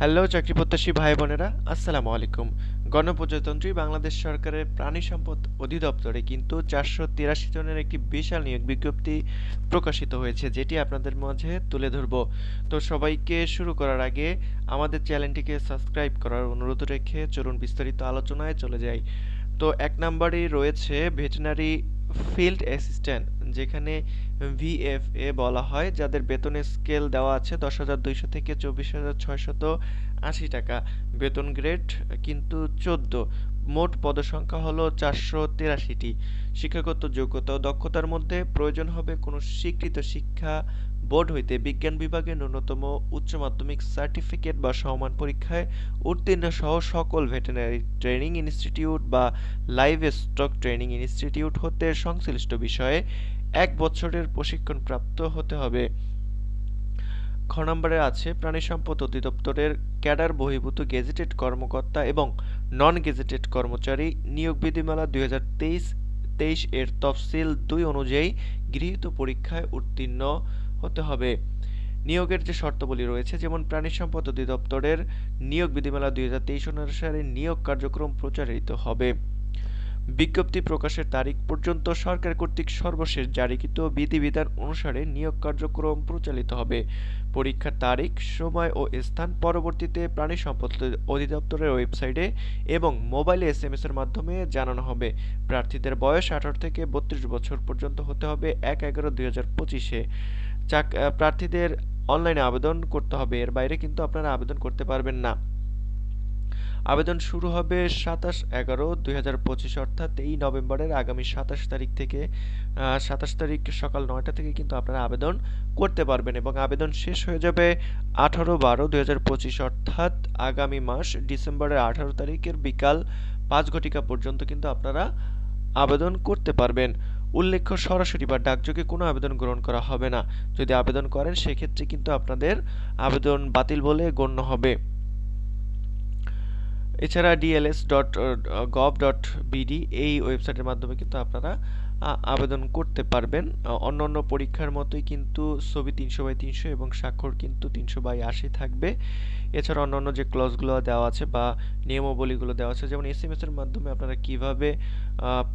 Hello চাকরিপ্রত্যাশী ভাই বোনেরা, আসসালামু আলাইকুম। গণপ্রজাতন্ত্রী বাংলাদেশ সরকারের প্রাণী সম্পদ অধিদপ্তরে কিন্তু চারশো তিরাশি জনের একটি বিশাল নিয়োগ বিজ্ঞপ্তি প্রকাশিত হয়েছে, যেটি আপনাদের মাঝে তুলে ধরব। তো সবাইকে শুরু করার আগে আমাদের চ্যানেলটিকে সাবস্ক্রাইব করার অনুরোধ রেখে চলুন বিস্তারিত আলোচনায় চলে যাই। তো এক নম্বরেই রয়েছে ভেটেনারি ফিল্ড অ্যাসিস্ট্যান্ট। যেখানে ভিএফএ বলা হয়, যাদের বেতনের স্কেল দেওয়া আছে দশ হাজার দুইশো থেকে চব্বিশ হাজার ছয়শত আশি টাকা। বেতন গ্রেড কিন্তু চোদ্দ। মোট পদসংখ্যা হলো চারশো তিরাশিটি। শিক্ষাগত যোগ্যতা ও দক্ষতার মধ্যে প্রয়োজন হবে কোনো স্বীকৃত শিক্ষা বোর্ড হইতে। বিজ্ঞান বিভাগে ন্যূনতম উচ্চ মাধ্যমিক সার্টিফিকেট বা সমমান পরীক্ষায় উত্তীর্ণ সহ সকল ভেটেরিনারি ট্রেনিং ইনস্টিটিউট বা লাইভ স্টক ট্রেনিং ইনস্টিটিউট হতে সংশ্লিষ্ট বিষয়ে এক বছরের প্রশিক্ষণ প্রাপ্ত হতে হবে। খ নম্বরে আছে, প্রাণী সম্পদ অধিদপ্তরের ক্যাডার বহির্ভূত গেজেটেড কর্মকর্তা এবং নন গেজেটেড কর্মচারী নিয়োগ বিধিমালা দুই হাজার তেইশ তেইশ এর তফসিল দুই অনুযায়ী গৃহীত পরীক্ষায় উত্তীর্ণ হতে হবে। নিয়োগের যে শর্তাবলী রয়েছে, যেমন প্রাণী সম্পদ অধিদপ্তরের নিয়োগ বিধিমালা দুই হাজার তেইশ অনুসারে নিয়োগ কার্যক্রম প্রচারিত হবে। বিজ্ঞপ্তি প্রকাশের তারিখ পর্যন্ত সরকার কর্তৃক সর্বশেষ জারিকৃত বিধিবিধান অনুসারে নিয়োগ কার্যক্রম প্রচালিত হবে। পরীক্ষার তারিখ, সময় ও স্থান পরবর্তীতে প্রাণী সম্পদ অধিদপ্তরের ওয়েবসাইটে এবং মোবাইলে এস এম এর মাধ্যমে জানানো হবে। প্রার্থীদের বয়স আঠারো থেকে বত্রিশ বছর পর্যন্ত হতে হবে এক এগারো দুই হাজার পঁচিশে। চাক প্রার্থীদের অনলাইনে আবেদন করতে হবে। এর বাইরে কিন্তু আপনারা আবেদন করতে পারবেন না। আবেদন শুরু হবে সাতাশ এগারো দুই হাজার পঁচিশ, অর্থাৎ এই নভেম্বরের আগামী সাতাশ তারিখ থেকে সাতাশ তারিখ সকাল নয়টা থেকে কিন্তু আপনারা আবেদন করতে পারবেন এবং আবেদন শেষ হয়ে যাবে আঠারো বারো দুই হাজার পঁচিশ, অর্থাৎ আগামী মাস ডিসেম্বরের আঠারো তারিখের বিকাল পাঁচ ঘটিকা পর্যন্ত কিন্তু আপনারা আবেদন করতে পারবেন। উল্লেখ্য, সরাসরি বা ডাকযোগে কোনো আবেদন গ্রহণ করা হবে না। যদি আবেদন করেন, সেক্ষেত্রে কিন্তু আপনাদের আবেদন বাতিল বলে গণ্য হবে। এছাড়া DLS dot gov dot BD এই ওয়েবসাইটের মাধ্যমে কিন্তু আপনারা আবেদন করতে পারবেন। অন্য অন্য পরীক্ষার মতোই কিন্তু ছবি তিনশো বাই তিনশো এবং স্বাক্ষর কিন্তু তিনশো বাই আশি থাকবে। এছাড়া অন্যান্য যে ক্লজগুলো দেওয়া আছে বা নিয়মাবলীগুলো দেওয়া আছে, যেমন এস এম এর মাধ্যমে আপনারা কীভাবে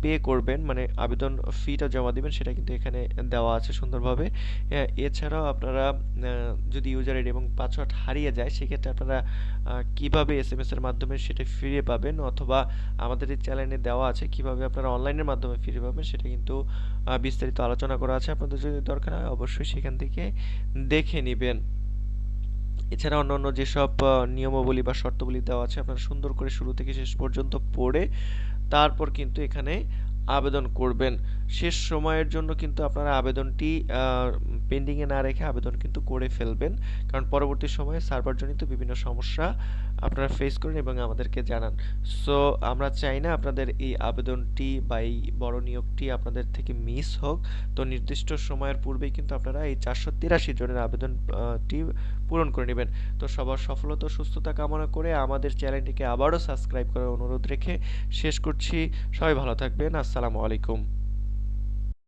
পে করবেন মানে আবেদন ফিটা জমা দিবেন, সেটা কিন্তু এখানে দেওয়া আছে সুন্দরভাবে। এছাড়াও আপনারা যদি ইউজার আইডি এবং পাসওয়ার্ড হারিয়ে যায়, সেক্ষেত্রে আপনারা কীভাবে এস এম এর মাধ্যমে সেটা ফিরে পাবেন? অথবা আমাদের এই চ্যানেলে দেওয়া আছে কীভাবে আপনারা অনলাইনের মাধ্যমে ফিরে পাবেন, সেটা কিন্তু বিস্তারিত আলোচনা করা আছে। আপনাদের যদি দরকার হয়, অবশ্যই সেখান থেকে দেখে নেবেন। এছাড়া অন্যান্য যেসব নিয়মাবলী বা শর্তাবলী দেওয়া আছে, আপনারা সুন্দর করে শুরু থেকে শেষ পর্যন্ত পড়ে, তারপর কিন্তু এখানে আবেদন করবেন। শেষ সময়ের জন্য কিন্তু আপনারা আবেদনটি পেন্ডিংয়ে না রেখে আবেদন কিন্তু করে ফেলবেন। কারণ পরবর্তী সময়ে সার্ভারজনিত বিভিন্ন সমস্যা আপনারা ফেস করেন এবং আমাদেরকে জানান। সো আমরা চাই না আপনাদের এই আবেদনটি বা এই বড় নিয়োগটি আপনাদের থেকে মিস হোক। তো নির্দিষ্ট সময়ের পূর্বেই কিন্তু আপনারা এই চারশো তিরাশি জনের আবেদনটি পূরণ করে নেবেন। তো সবার সফলতা, সুস্থতা কামনা করে আমাদের চ্যানেলটিকে আবারও সাবস্ক্রাইব করার অনুরোধ রেখে শেষ করছি। সবাই ভালো থাকবেন। আসসালামু আলাইকুম